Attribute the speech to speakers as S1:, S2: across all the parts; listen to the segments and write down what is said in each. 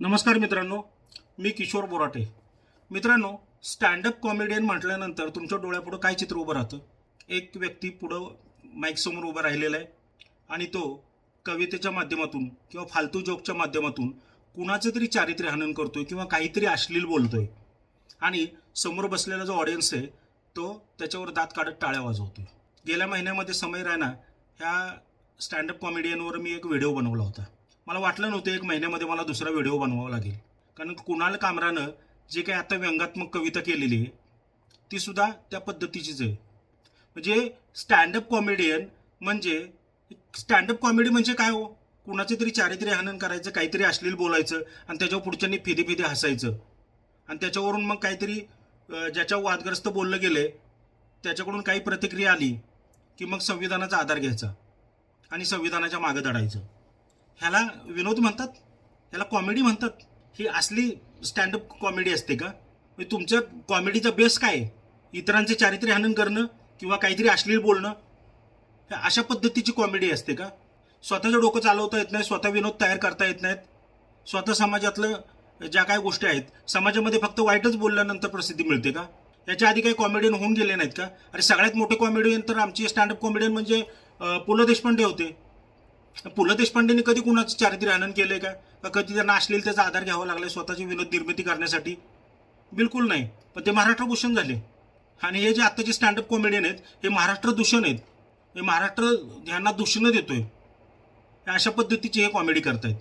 S1: नमस्कार मित्रांनो मी किशोर बोराटे. मित्रांनो स्टँडअप कॉमेडियन म्हटल्यानंतर तुमच्या डोळ्यापुढं काय चित्र उभं राहतं? एक व्यक्ती पुढं माईकसमोर उभा राहिलेला आहे आणि तो कवितेच्या माध्यमातून किंवा फालतू जोकच्या माध्यमातून कुणाचं तरी चारित्र्य हनन करतोय किंवा काहीतरी अश्लील बोलतोय. आणि समोर बसलेला जो ऑडियन्स आहे तो त्याच्यावर दात काढत टाळ्या वाजवतोय. गेल्या महिन्यामध्ये समय रायना ह्या स्टँडअप कॉमेडियनवर मी एक व्हिडिओ बनवला होता. मला वाटलं नव्हतं एक महिन्यामध्ये मला दुसरा व्हिडिओ बनवावा लागेल. कारण कुणाल कामरानं जे काही आता व्यंगात्मक कविता केलेली आहे ती सुद्धा त्या पद्धतीचीच आहे. म्हणजे स्टँडअप कॉमेडियन म्हणजे स्टँडअप कॉमेडी म्हणजे काय हो? कुणाचे तरी चारित्र्य हनन करायचं काहीतरी अश्लील बोलायचं आणि त्याच्यावर पुढच्यांनी फिदे फिदे हसायचं. आणि त्याच्यावरून मग काहीतरी ज्याच्या वादग्रस्त बोललं गेलं त्याच्याकडून काही प्रतिक्रिया आली की मग संविधानाचा आधार घ्यायचा आणि संविधानाच्या मागं दडायचं ह्याला विनोद म्हणतात ह्याला कॉमेडी म्हणतात. ही असली स्टँडअप कॉमेडी असते का? म्हणजे तुमच्या कॉमेडीचा बेस काय आहे? इतरांचे चारित्र्य हनन करणं किंवा काहीतरी अश्लील बोलणं अशा पद्धतीची कॉमेडी असते का? स्वतःचं डोकं चालवता येत नाही स्वतः विनोद तयार करता येत नाहीत. स्वतः समाजातलं ज्या काही गोष्टी आहेत समाजामध्ये फक्त वाईटच बोलल्यानंतर प्रसिद्धी मिळते का? याच्या आधी काही कॉमेडियन होऊन गेले नाहीत का? अरे सगळ्यात मोठे कॉमेडियन तर आमचे स्टँडअप कॉमेडियन म्हणजे पु ल देशपांडे होते. पु ल देशपांडेंनी कधी कुणाचं चारित्र्य आनंद केलंय का? का कधी त्यांना त्याचा आधार घ्यावा लागलाय स्वतःची विनोद निर्मिती करण्यासाठी? बिलकुल नाही. पण ते महाराष्ट्र भूषण झाले. आणि हे जे आत्ताचे स्टँडअप कॉमेडियन आहेत हे महाराष्ट्र दूषण आहेत. हे महाराष्ट्र ह्यांना दूषणं देतोय. हे अशा पद्धतीची हे कॉमेडी करतायत.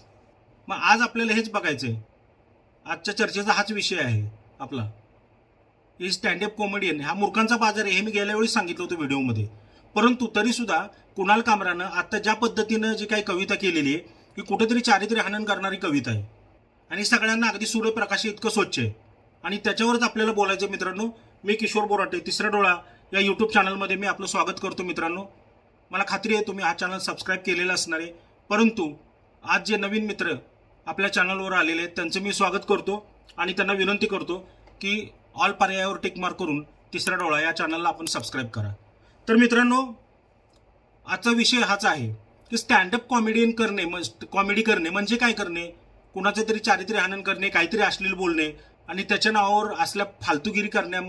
S1: मग आज आपल्याला हेच बघायचं आहे आजच्या चर्चेचा हाच विषय आहे आपला. हे स्टँडअप कॉमेडियन हा मूर्खांचा बाजार आहे हे मी गेल्या वेळी सांगितलं होतं व्हिडिओमध्ये. परंतु तरीसुद्धा कुणाल कामरानं आता ज्या पद्धतीनं जी काही कविता केलेली आहे ही कुठेतरी चारित्र्य हनन करणारी कविता आहे. आणि सगळ्यांना अगदी सूर्यप्रकाश इतकं स्वच्छ आहे. आणि त्याच्यावरच आपल्याला बोलायचं मित्रांनो मी किशोर बोराटे तिसरा डोळा या यूट्यूब चॅनलमध्ये मी आपलं स्वागत करतो मित्रांनो. मला खात्री आहे तुम्ही हा चॅनल सबस्क्राईब केलेला असणार आहे. परंतु आज जे नवीन मित्र आपल्या चॅनलवर आलेले आहेत त्यांचं मी स्वागत करतो आणि त्यांना विनंती करतो की ऑल पर्यायावर टिक मार्क करून तिसरा डोळा या चॅनलला आपण सबस्क्राईब करा. तर मित्रांनो आजचा विषय हाच आहे की स्टँडअप कॉमेडियन करणे कॉमेडी करणे म्हणजे काय करणे? कुणाचे तरी चारित्र्य हनन करणे काहीतरी अश्लील बोलणे आणि त्याच्या नावावर असल्या फालतुगिरी करण्या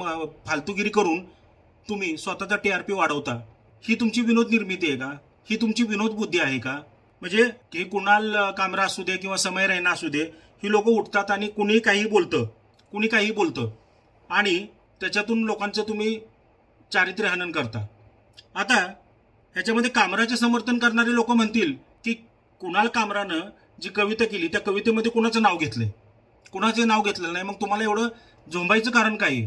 S1: फालतुगिरी करून तुम्ही स्वतःचा टी आर पी वाढवता. ही तुमची विनोद निर्मिती आहे का? ही तुमची विनोद बुद्धी आहे का? म्हणजे हे कुणाल कामरा असू दे किंवा समय रैना असू दे ही लोक उठतात आणि कुणी काही बोलतं कुणी काही बोलतं आणि त्याच्यातून लोकांचं तुम्ही चारित्र्य हनन करता. आता ह्याच्यामध्ये कामराचे समर्थन करणारे लोक म्हणतील की कुणाल कामरानं जी कविता केली त्या कवितेमध्ये कुणाचं नाव घेतलंय? कुणाचं नाव घेतलेलं नाही. मग तुम्हाला एवढं झोंबायचं कारण काय आहे?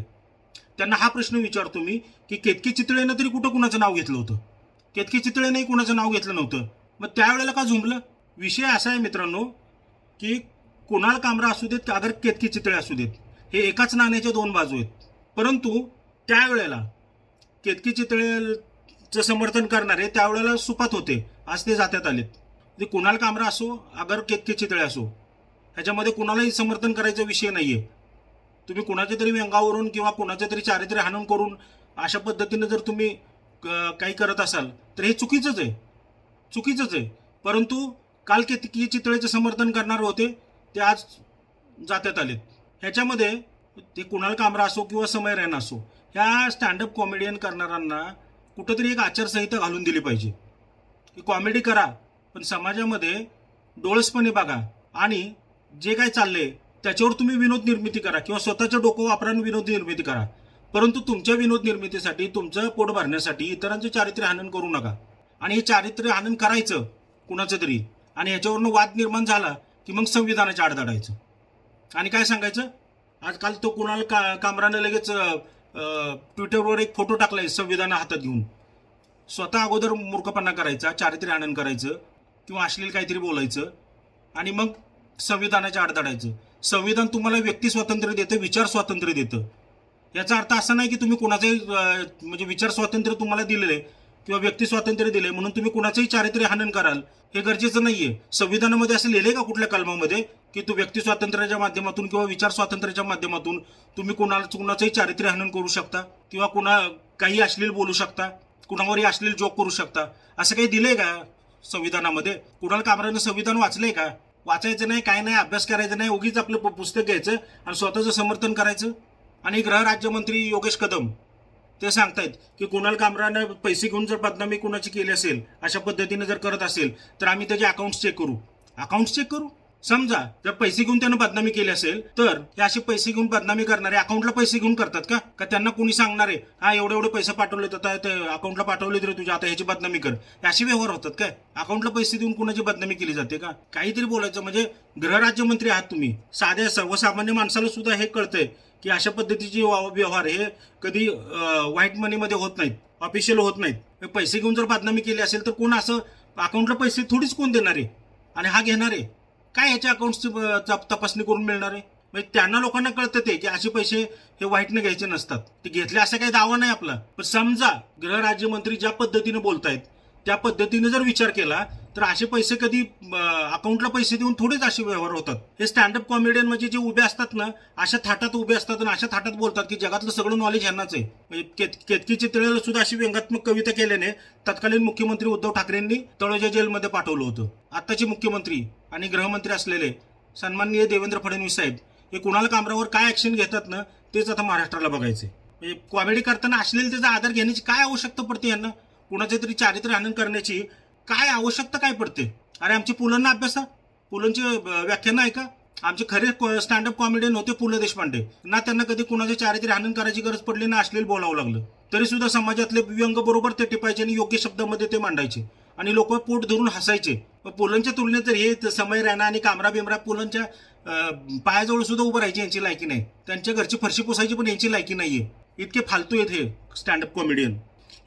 S1: त्यांना हा प्रश्न विचारतो मी की केतकी चितळेनं तरी कुठं कुणाचं नाव घेतलं होतं? केतकी चितळेनंही कुणाचं नाव घेतलं नव्हतं. मग त्यावेळेला का झुंबलं? विषय असा आहे मित्रांनो की कुणाल कामरा असू देत अगर केतकी चितळे असू देत हे एकाच नाण्याच्या दोन बाजू आहेत. परंतु त्यावेळेला केतकी चितळे समर्थन करणारे त्यावेळेला सुपात होते. आज ते जात्यात आलेत. ते कुणाल कामरा असो अगर केतके चितळे असो ह्याच्यामध्ये कुणालाही समर्थन करायचा विषय नाही आहे तुम्ही कुणाच्या तरी व्यंगावरून किंवा कुणाच्या तरी चारित्र्य हाणून करून अशा पद्धतीनं जर तुम्ही क- काही करत असाल तर हे चुकीचंच आहे. चुकीचंच आहे. परंतु काल केतकी चितळेचं समर्थन करणार होते ते आज जात्यात आलेत. ह्याच्यामध्ये ते कुणाल कामरा असो किंवा समय रैना असो ह्या स्टँडअप कॉमेडियन करणाऱ्यांना कुठंतरी एक आचारसंहिता घालून दिली पाहिजे. की कॉमेडी करा पण समाजामध्ये डोळसपणे बघा. आणि जे काय चाललंय त्याच्यावर तुम्ही विनोद निर्मिती करा किंवा स्वतःचं डोकं वापरा विनोद निर्मिती करा. परंतु तुमच्या विनोद निर्मितीसाठी तुमचं पोट भरण्यासाठी इतरांचे चारित्र्य हनन करू नका. आणि हे चारित्र्य हनन करायचं कुणाचं तरी. आणि ह्याच्यावरनं वाद निर्माण झाला की मग संविधानाच्या आडदाडायचं. आणि काय सांगायचं? आजकाल तो कुणाल का कामरानं लगेच ट्विटरवर एक फोटो टाकलाय संविधान हातात घेऊन. स्वतः अगोदर मूर्खपणा करायचा चारित्र्य आनंद करायचं किंवा अश्लील काहीतरी बोलायचं आणि मग संविधानाच्या आड संविधान तुम्हाला व्यक्ती स्वातंत्र्य देतं विचार स्वातंत्र्य देतं. याचा अर्थ असा नाही की तुम्ही कोणाचाही म्हणजे विचार स्वातंत्र्य तुम्हाला दिलेलं आहे. किंवा व्यक्ती स्वातंत्र्य दिले म्हणून तुम्ही कुणाचंही चारित्र्य हनन कराल हे गरजेचं नाहीये. संविधानामध्ये असं लिहिले का कुठल्या कलमामध्ये? की तू व्यक्ती स्वातंत्र्याच्या माध्यमातून किंवा विचार स्वातंत्र्याच्या माध्यमातून तुम्ही कुणाला कुणाचंही चारित्र्य हनन करू शकता? किंवा कुणा काही अश्लील बोलू शकता? कुणावरही अश्लील जोक करू शकता? असं काही दिलंय का संविधानामध्ये? कुणाल कामरानं संविधान वाचलंय का? वाचायचं नाही काय नाही अभ्यास करायचा नाही उगीच आपलं प- पुस्तक घ्यायचं आणि स्वतःचं समर्थन करायचं? आणि गृहराज्यमंत्री योगेश कदम ते सांगतायत की कुणाल कामरानं पैसे घेऊन जर बदनामी कुणाची केली असेल अशा पद्धतीने जर करत असेल तर आम्ही त्याचे अकाउंट्स चेक करू. अकाउंट्स चेक करू? समजा जर पैसे घेऊन त्यानं बदनामी केली असेल तर हे असे पैसे घेऊन बदनामी करणारे अकाउंटला पैसे घेऊन करतात का? का त्यांना कोणी सांगणार आहे हा एवढे एवढे पैसे पाठवले तर ते अकाउंटला पाठवले तरी तुझ्या आता ह्याची बदनामी कर. हे असे व्यवहार होतात काय अकाउंटला पैसे देऊन कुणाची बदनामी केली जाते का? काहीतरी बोलायचं म्हणजे गृहराज्यमंत्री आहात तुम्ही. साध्या सर्वसामान्य माणसाला सुद्धा हे कळतंय. की अशा पद्धतीचे वा- व्यवहार हे कधी व्हाईट मनीमध्ये होत नाहीत ऑफिशियल होत नाहीत. पैसे घेऊन जर बदनामी केली असेल तर कोण असं अकाउंटला पैसे थोडीच कोण देणार आहे? आणि हा घेणार आहे? काय याच्या अकाउंटची तपासणी करून मिळणार आहे? म्हणजे त्यांना लोकांना कळतं ते की असे पैसे हे व्हाईटने घ्यायचे नसतात. ते घेतले असा काही दावा नाही आपला. पण समजा गृहराज्यमंत्री ज्या पद्धतीने बोलतायत त्या पद्धतीने जर विचार केला तर असे पैसे कधी अकाउंटला पैसे देऊन थोडेच असे व्यवहार होतात. हे स्टँडअप कॉमेडियन म्हणजे जे उभे असतात ना अशा थाटात उभे असतात आणि अशा थाटात बोलतात की जगातलं सगळं नॉलेज ह्यांनाच आहे. म्हणजे केत- केतकी तिळेला सुद्धा अशी व्यंगात्मक कविता केल्याने तत्कालीन मुख्यमंत्री उद्धव ठाकरेंनी तळोजा जेलमध्ये पाठवलं होतं. आत्ताचे मुख्यमंत्री आणि गृहमंत्री असलेले सन्माननीय देवेंद्र फडणवीस साहेब हे कुणाला कामरावर काय ऍक्शन घेतात ना तेच आता महाराष्ट्राला बघायचं म्हणजे कॉमेडी करताना अश्लीलतेचा आधार घेण्याची काय आवश्यकता पडते यांना? कुणाचे तरी चारित्र्य हनन करण्याची काय आवश्यकता काय पडते? अरे आमची पुलंना अभ्यासा पुलंची व्याख्यानं का आमचे खरे स्टँडअप कॉमेडियन होते पु ल देशपांडे. ना त्यांना कधी कुणाचे चारित्र्य हानन करायची गरज पडली ना अश्लील बोलावं लागलं. तरी सुद्धा समाजातले व्यंग बरोबर ते टिपायचे आणि योग्य शब्दामध्ये ते मांडायचे. आणि लोक पोट धरून हसायचे. मग पुलंच्या तुलनेत जर हे समय राणा आणि कामरा बिमरा पुलंच्या पायाजवळ सुद्धा उभं राहायची यांची लायकी नाही. त्यांच्या घरची फरशी पुसायची पण यांची लायकी नाहीये. इतके फालतू आहेत हे स्टँडअप कॉमेडियन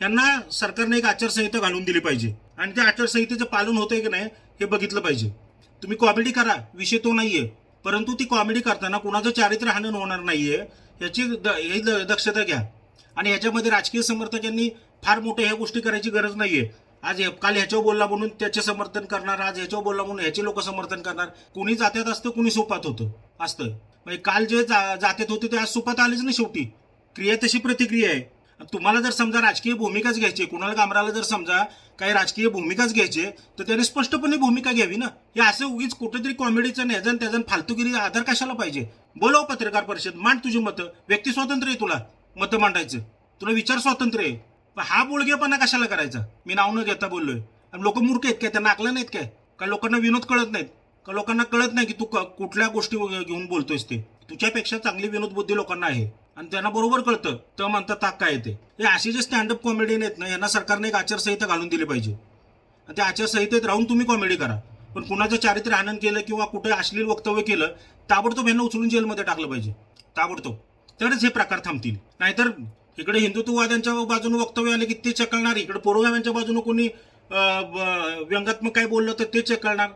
S1: यांना सरकारने एक आचारसंहिता घालून दिली पाहिजे. आणि त्या आचारसंहितेचं पालन होतंय की नाही हे बघितलं पाहिजे. तुम्ही कॉमेडी करा विषय तो नाहीये. परंतु ती कॉमेडी करताना कुणाचं चारित्र्य हानन होणार नाहीये याची द- हे द- दक्षता घ्या. आणि ह्याच्यामध्ये राजकीय समर्थकांनी फार मोठ्या ह्या गोष्टी करायची गरज नाहीये. आज काल ह्याच्यावर बोलला म्हणून त्याचे समर्थन करणार आज ह्याच्यावर बोलला म्हणून ह्याचे लोक समर्थन करणार. कुणी जात्यात असतं कुणी सोपात होतं असतं. म्हणजे काल जे जा- जात्यात होते ते आज सोपात आलेच ना शेवटी. क्रिया तशी प्रतिक्रिया आहे. तुम्हाला जर समजा राजकीय भूमिकाच घ्यायची कुणाला कामराला जर समजा काही राजकीय भूमिकाच घ्यायची तर त्याने स्पष्टपणे भूमिका घ्यावी ना? हे असं उगीच कुठेतरी कॉमेडीचं नेजन त्याजन फालतूगिरी आधार कशाला पाहिजे? बोलव हो, पत्रकार परिषद मांड तुझी मतं. व्यक्ती स्वातंत्र्य आहे तुला मतं मांडायचं. तुला विचार स्वातंत्र्य आहे. पण हा बोलगेपणा कशाला करायचा? मी नाव न घेता बोललोय. लोक मूर्ख आहेत काय? त्यांना आकलं नाहीत काय? का लोकांना विनोद कळत नाहीत? का लोकांना कळत नाही की तू क- कुठल्या गोष्टी घेऊन बोलतोयस ते? तुझ्यापेक्षा चांगली विनोद बुद्धी लोकांना आहे. आणि त्यांना बरोबर कळतं तर म्हणतात ताक काय येते हे असे जे स्टँडअप कॉमेडियन आहेत ना यांना सरकारने एक आचारसंहिता घालून दिली पाहिजे. आणि त्या आचारसंहितेत राहून तुम्ही कॉमेडी करा. पण कुणाचं चारित्र्य आनंद केलं किंवा कुठे अश्लील वक्तव्य केलं ताबडतोब यांना उचलून जेलमध्ये टाकलं पाहिजे. ताबडतोब. तरच हे प्रकार थांबतील. नाहीतर इकडे हिंदुत्ववाद्यांच्या बाजूने वक्तव्य आले की ते चकळणार इकडे पोरोगाव्यांच्या बाजूने कोणी व्यंगात्मक काय बोललं तर ते चकळणार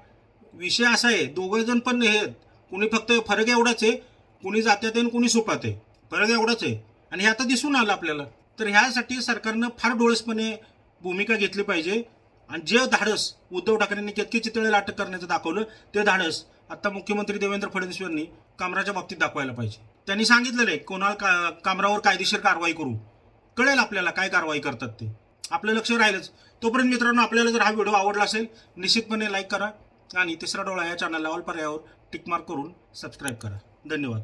S1: विषय असा आहे दोघे जण पण हे कुणी फक्त फरक एवढाच आहे कुणी जात्यात आहे आणि कुणी सुपात आहे. फरक एवढंच आहे. आणि हे आता दिसून आलं आपल्याला. तर ह्यासाठी सरकारनं फार डोळसपणे भूमिका घेतली पाहिजे. आणि जे धाडस उद्धव ठाकरेंनी केतकी चितळेला अटक करण्याचं दाखवलं ते धाडस आता मुख्यमंत्री देवेंद्र फडणवीस यांनी कामराच्या बाबतीत दाखवायला पाहिजे. त्यांनी सांगितलेलं आहे कोणाला का कामरावर कायदेशीर कारवाई करू. कळेल आपल्याला काय कारवाई करतात ते. आपलं लक्ष राहिलंच. तोपर्यंत मित्रांनो आपल्याला जर हा व्हिडिओ आवडला असेल निश्चितपणे लाईक करा. आणि तिसरा डोळा या चॅनलला ऑल पर्यायावर टिकमार्क करून सबस्क्राईब करा. धन्यवाद.